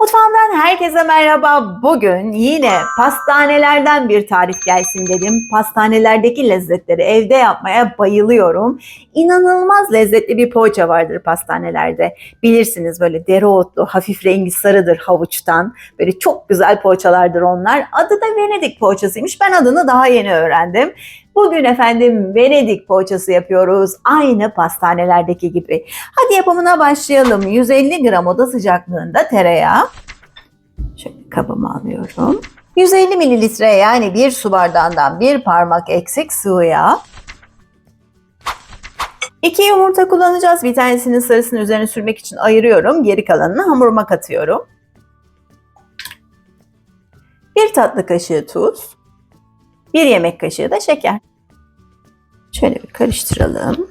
Mutfağımdan herkese merhaba. Bugün yine pastanelerden bir tarif gelsin dedim. Pastanelerdeki lezzetleri evde yapmaya bayılıyorum. İnanılmaz lezzetli bir poğaça vardır pastanelerde. Bilirsiniz böyle dereotlu, hafif rengi sarıdır havuçtan. Böyle çok güzel poğaçalardır onlar. Adı da Venedik poğaçasıymış. Ben adını daha yeni öğrendim. Bugün efendim Venedik poğaçası yapıyoruz. Aynı pastanelerdeki gibi. Hadi yapımına başlayalım. 150 gram oda sıcaklığında tereyağı. Şöyle kabıma alıyorum. 150 mililitre yani bir su bardağından bir parmak eksik sıvı yağ. İki yumurta kullanacağız. Bir tanesinin sarısını üzerine sürmek için ayırıyorum. Geri kalanını hamuruma katıyorum. Bir tatlı kaşığı tuz. Bir yemek kaşığı da şeker. Şöyle bir karıştıralım.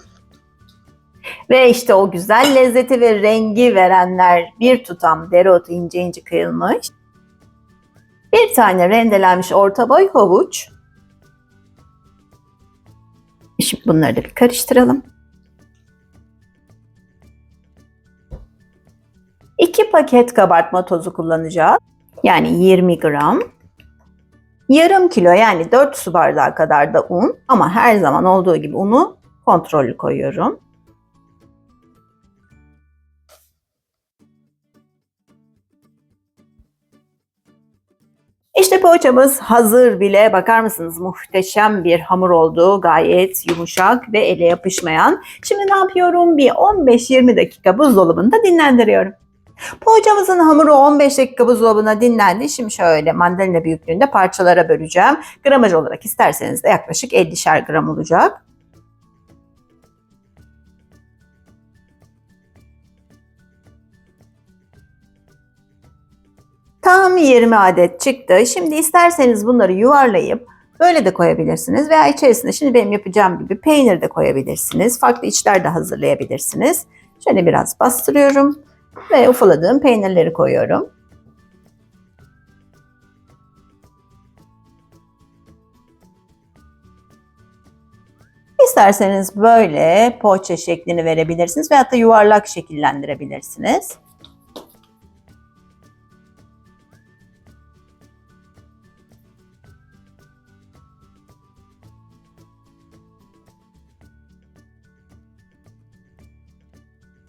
Ve işte o güzel lezzeti ve rengi verenler bir tutam dereotu ince ince kıyılmış. Bir tane rendelenmiş orta boy havuç. Şimdi bunları da bir karıştıralım. İki paket kabartma tozu kullanacağız. Yani 20 gram. Yarım kilo yani 4 su bardağı kadar da un ama her zaman olduğu gibi unu kontrollü koyuyorum. İşte poğaçamız hazır bile. Bakar mısınız muhteşem bir hamur oldu. Gayet yumuşak ve ele yapışmayan. Şimdi ne yapıyorum? Bir 15-20 dakika buzdolabında dinlendiriyorum. Poğaçamızın hamuru 15 dakika buzdolabına dinlendi. Şimdi şöyle mandalina büyüklüğünde parçalara böleceğim. Gramaj olarak isterseniz de yaklaşık 50'şer gram olacak. Tam 20 adet çıktı. Şimdi isterseniz bunları yuvarlayıp böyle de koyabilirsiniz veya içerisine şimdi benim yapacağım gibi peynir de koyabilirsiniz. Farklı içler de hazırlayabilirsiniz. Şöyle biraz bastırıyorum ve ufaladığım peynirleri koyuyorum. İsterseniz böyle poğaça şeklini verebilirsiniz veyahut da yuvarlak şekillendirebilirsiniz.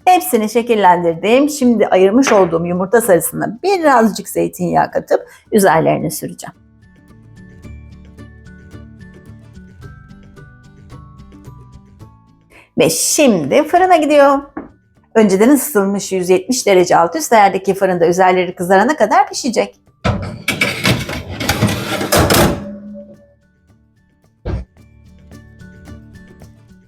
Hepsini şekillendirdim. Şimdi ayırmış olduğum yumurta sarısına birazcık zeytinyağı katıp üzerlerine süreceğim. Ve şimdi fırına gidiyor. Önceden ısıtılmış 170 derece alt üst ayardaki fırında üzerleri kızarana kadar pişecek.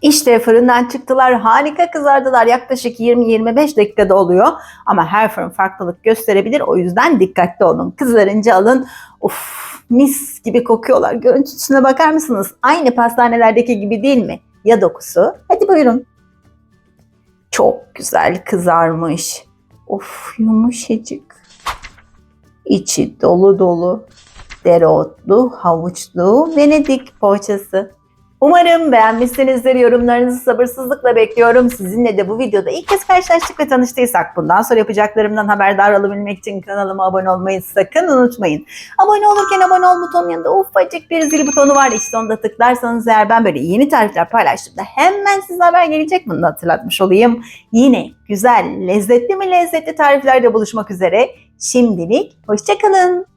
İşte fırından çıktılar. Harika kızardılar. Yaklaşık 20-25 dakikada oluyor. Ama her fırın farklılık gösterebilir. O yüzden dikkatli olun. Kızarınca alın. Of mis gibi kokuyorlar. Görüntüsüne bakar mısınız? Aynı pastanelerdeki gibi değil mi? Ya dokusu? Hadi buyurun. Çok güzel kızarmış. Of yumuşacık. İçi dolu dolu. Dereotlu, havuçlu Venedik poğaçası. Umarım beğenmişsinizdir. Yorumlarınızı sabırsızlıkla bekliyorum. Sizinle de bu videoda ilk kez karşılaştık ve tanıştıysak bundan sonra yapacaklarımdan haberdar olabilmek için kanalıma abone olmayı sakın unutmayın. Abone olurken abone ol butonun yanında ufacık bir zil butonu var. İşte onu da tıklarsanız eğer ben böyle yeni tarifler paylaştığımda hemen size haber gelecek. Bunu da hatırlatmış olayım. Yine güzel, lezzetli mi lezzetli tariflerde buluşmak üzere. Şimdilik hoşçakalın.